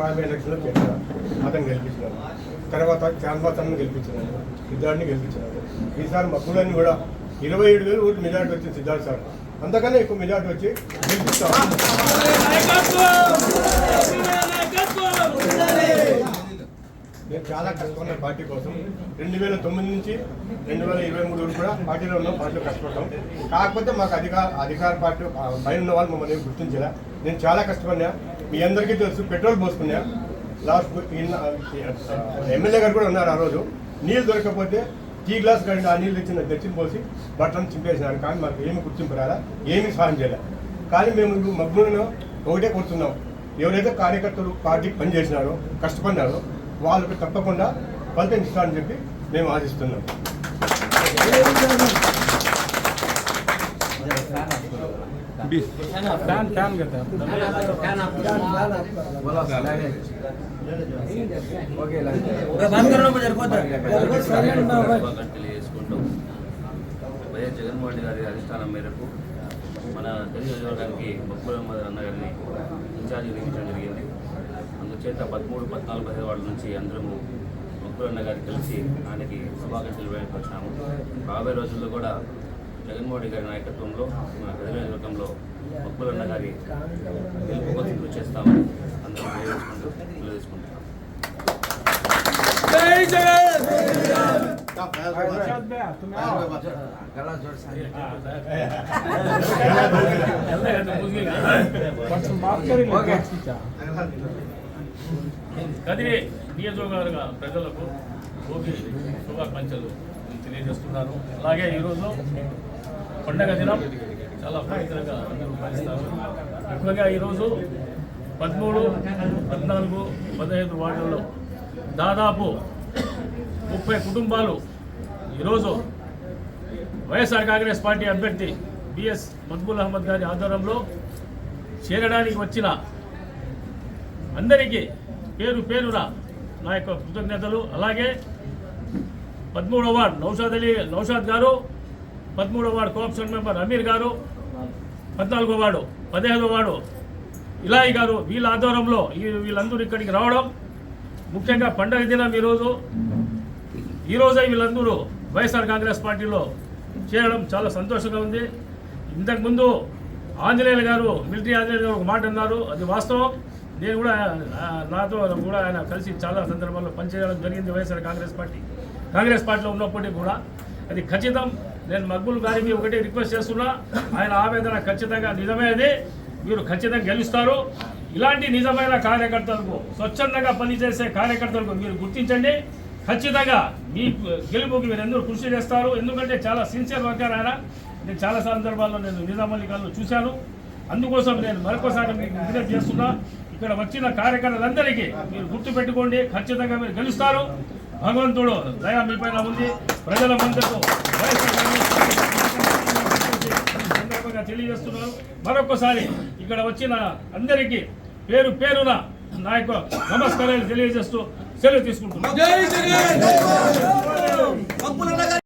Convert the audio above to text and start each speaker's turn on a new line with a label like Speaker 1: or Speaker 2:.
Speaker 1: అరవై ఎలక్షన్లో చేశారు అతను గెలిపించినారు తర్వాత చాన్వాసన్ గెలిపించినారు సిద్ధార్థని గెలిపించినారు ఈసారి మక్కులని కూడా ఇరవై ఏడు వేలు ఓటు మెజార్టీ వచ్చింది సిద్ధార్థ్ సార్ అంతకన్నా ఎక్కువ మెజార్టీ వచ్చి గెలిపిస్తాం నేను చాలా పార్టీ కోసం రెండు వేల తొమ్మిది నుంచి రెండు వేల ఇరవై మూడు వరకు కూడా పార్టీలో ఉన్నాం పార్టీలో కష్టపడ్డాం. కాకపోతే మాకు అధికార అధికార పార్టీ పైన ఉన్న వాళ్ళు మమ్మల్ని ఏం గుర్తించలే. నేను చాలా కష్టపడినా. మీ అందరికీ తెలుసు పెట్రోల్ పోసుకున్నా. లాస్ట్ ఎమ్మెల్యే గారు కూడా ఉన్నారు ఆ రోజు. నీళ్ళు దొరకకపోతే టీ గ్లాస్ కంటే ఆ నీళ్ళు తెచ్చిన తెచ్చిన పోసి బట్టలను చింపేసినారు. కానీ మాకు ఏమి గుర్తింపు రాలా ఏమీ సహాయం చేయలే. కానీ మేము మగ్గులను ఒకటే కోరుతున్నాం. ఎవరైతే కార్యకర్తలు పార్టీకి పనిచేసినారో కష్టపడినారో వాళ్ళకి తప్పకుండా ఫలితం ఇస్తారని చెప్పి మేము ఆశిస్తున్నాం.
Speaker 2: వైఎస్ జగన్మోహన్ రెడ్డి గారి అధిష్టానం మేరకు మన తెలియజేయడానికి బొక్కుల మదర్ అన్న గారిని ఇన్ఛార్జ్ నియమించడం జరిగింది అందుచేత పదమూడు పద్నాలుగు పదిహేను వాళ్ళ నుంచి అందరము ముగ్గురన్న గారికి కలిసి ఆయనకి శుభాకాంక్షలు వేయకొచ్చాము రాబోయే రోజుల్లో కూడా జగన్మోహన్ గారి నాయకత్వంలో మన నియోజకవర్గంలో ముగ్గురన్న గారి గెలుపు కోసం కృషి చేస్తాము అందరూ
Speaker 3: కదిరి నియోజకవర్గ ప్రజలకు భోగి శుభాకాంక్షలు తెలియజేస్తున్నారు. అలాగే ఈరోజు పండగ దినం చాలా పవిత్రంగా అందరూ పాలిస్తారు. ముఖ్యంగా ఈరోజు పదమూడు పద్నాలుగు పదహైదు వార్డుల్లో దాదాపు ముప్పై కుటుంబాలు ఈరోజు వైఎస్ఆర్ కాంగ్రెస్ పార్టీ అభ్యర్థి బిఎస్ మక్బూల్ అహ్మద్ గారి ఆధ్వర్యంలో చేరడానికి వచ్చిన అందరికీ పేరు పేరున నా యొక్క కృతజ్ఞతలు. అలాగే పదమూడవ వార్డు నౌషాద్ అలీ నౌషాద్ గారు పదమూడవ వార్డు కోఆప్షన్ మెంబర్ అమీర్ గారు పద్నాలుగో వార్డు పదిహేదో వార్డు ఇలాయి గారు వీళ్ళ ఆధ్వర్యంలో ఈ వీళ్ళందరూ ఇక్కడికి రావడం ముఖ్యంగా పండగ దినం ఈరోజు. ఈరోజే వీళ్ళందరూ వైఎస్ఆర్ కాంగ్రెస్ పార్టీలో చేరడం చాలా సంతోషంగా ఉంది. ఇంతకుముందు ఆంజనేయులు గారు మిలిటరీ ఆంజనేయులు గారు ఒక మాట అన్నారు. అది వాస్తవం. నేను కూడా నాతో కూడా ఆయన కలిసి చాలా సందర్భాల్లో పనిచేయడం జరిగింది వైఎస్ఆర్ కాంగ్రెస్ పార్టీ. కాంగ్రెస్ పార్టీలో ఉన్నప్పటికీ కూడా అది ఖచ్చితం. నేను మక్బుల్ గారికి ఒకటే రిక్వెస్ట్ చేస్తున్నా ఆయన ఆవేదన ఖచ్చితంగా నిజమే మీరు ఖచ్చితంగా గెలుస్తారు. ఇలాంటి నిజమైన కార్యకర్తలకు స్వచ్ఛందంగా పనిచేసే కార్యకర్తలకు మీరు గుర్తించండి. ఖచ్చితంగా మీ గెలుపుకి మీరు ఎందుకు కృషి చేస్తారు. ఎందుకంటే చాలా సిన్సియర్ వర్కర్ ఆయన. నేను చాలా సందర్భాల్లో నేను నిజామల్లి చూశాను. అందుకోసం నేను మరొకసారి మీకు విజ్ఞప్తి చేస్తున్నా. ఇక్కడ వచ్చిన కార్యకర్తలందరికీ మీరు గుర్తు పెట్టుకోండి ఖచ్చితంగా మీరు గెలుస్తారు. భగవంతుడు దయా మీ పైన ఉంది. ప్రజల మద్దతు సందర్భంగా తెలియజేస్తున్నాను. మరొకసారి ఇక్కడ వచ్చిన అందరికీ పేరు పేరున నా యొక్క నమస్కారాలు తెలియజేస్తూ సెలవు తీసుకుంటున్నాను.